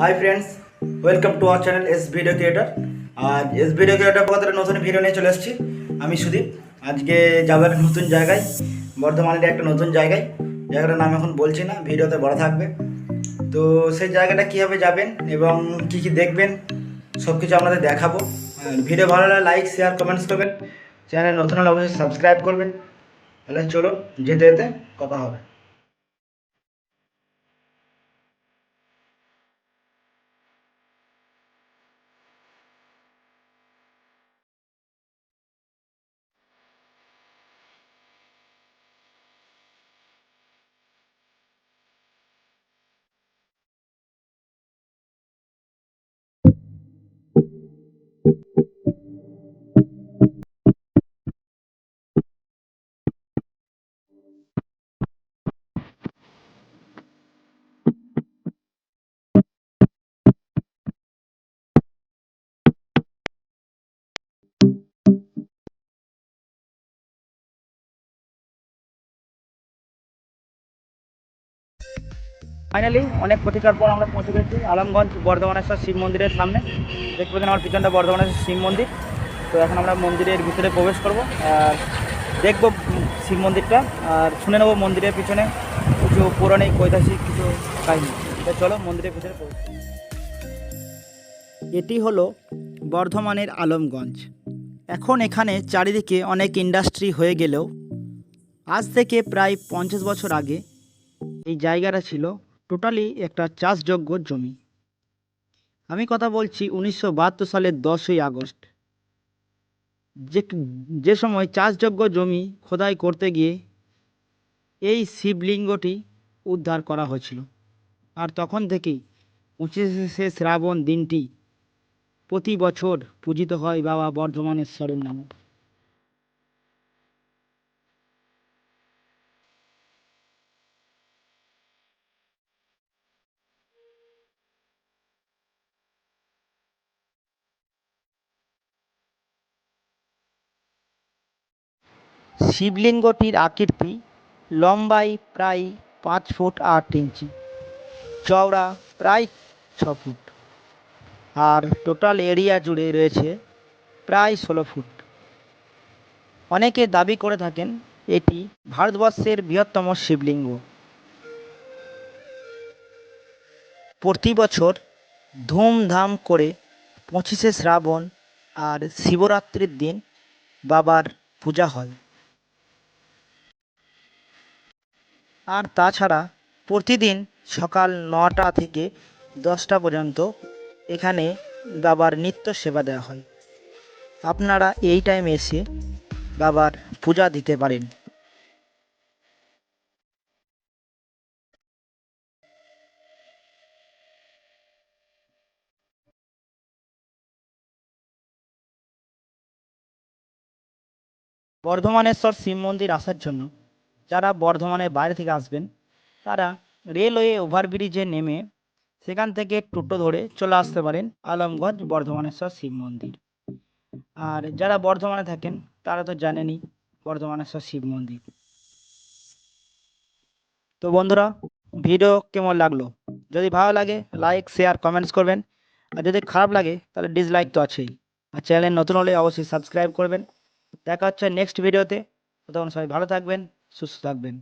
Hi friends welcome to our channel S video creator R S video creator পক্ষ থেকে নতুন video নিয়ে চলে এসেছি। আমি সুদীপ। আজকে যাব একটা নতুন জায়গায়, বর্ধমানের একটা নতুন জায়গায়। জায়গাটার নাম এখন বলছি না, ভিডিওতে বড় থাকবে। তো সেই জায়গাটা কীভাবে যাবেন এবং কী কী দেখবেন সব কিছু আপনাদের দেখাবো। আর ভিডিও ভালো লাগলে লাইক শেয়ার কমেন্টস করবেন। চ্যানেল নতুন হলে অবশ্যই সাবস্ক্রাইব করবেন। তাহলে চলো যেতে যেতে কথা হবে। ফাইনালি অনেক প্রতিকার পর আমরা পৌঁছে গেছি। আলমগঞ্জ বর্ধমানেশ্বর শিব মন্দিরের সামনে। দেখতে পাচ্ছেন আমার পিছনটা বর্ধমানেশ্বর শিব মন্দির। তো এখন আমরা মন্দিরের ভিতরে প্রবেশ করব। আর দেখব শিব মন্দিরটা। আর শুনে নেব মন্দিরের পিছনে কিছু পৌরাণিক, ঐতিহাসিক কিছু কাহিনী। তো চলো মন্দিরের ভিতরে প্রবেশ এটি হলো বর্ধমানের আলমগঞ্জ। এখন এখানে চারিদিকে অনেক ইন্ডাস্ট্রি হয়ে গেলেও আজ থেকে প্রায় পঞ্চাশ বছর আগে এই জায়গাটা ছিল টোটালি একটা চাষযোগ্য জমি। আমি কথা বলছি উনিশশো বাহাত্তর সালের দশই আগস্ট। যে যে সময় চাষযোগ্য জমি খোদাই করতে গিয়ে এই শিবলিঙ্গটি উদ্ধার করা হয়েছিল। আর তখন থেকেই পঁচিশে শ্রাবণ দিনটি প্রতি বছর পূজিত হয় বাবা বর্ধমানেশ্বরের নামে। শিবলিঙ্গটির আকৃতি লম্বায় প্রায় পাঁচ ফুট আট ইঞ্চি, চওড়া প্রায় ছ ফুট, আর টোটাল এরিয়া জুড়ে রয়েছে প্রায় ষোলো ফুট। অনেকে দাবি করে থাকেন এটি ভারতবর্ষের বৃহত্তম শিবলিঙ্গ। প্রতি বছর ধুমধাম করে পঁচিশে শ্রাবণ আর শিবরাত্রির দিন বাবার পূজা হয়। আর তাছাড়া প্রতিদিন সকাল নটা থেকে দশটা পর্যন্ত এখানে বাবার নিত্য সেবা দেওয়া হয়। আপনারা এই টাইমে এসে বাবার পূজা দিতে পারেন। বর্ধমানেশ্বর শিব মন্দির আসার জন্য যারা বর্ধমানের বাইরে থেকে আসবেন, তারা রেলওয়ে ওভারব্রিজে নেমে সেখান থেকে টোটো ধরে চলে আসতে পারেন আলমগঞ্জ বর্ধমানেশ্বর শিব মন্দির। আর যারা বর্ধমানে থাকেন, তারা তো জানেনই বর্ধমানেশ্বর শিব মন্দির। তো বন্ধুরা, ভিডিও কেমন লাগল? যদি ভালো লাগে লাইক শেয়ার কমেন্টস করবেন। আর যদি খারাপ লাগে, তাহলে ডিসলাইক তো আছেই। আর চ্যানেল নতুন হলে অবশ্যই সাবস্ক্রাইব করবেন। দেখা হচ্ছে নেক্সট ভিডিওতে তখন সবাই ভালো থাকবেন। সুস্থ থাকবেন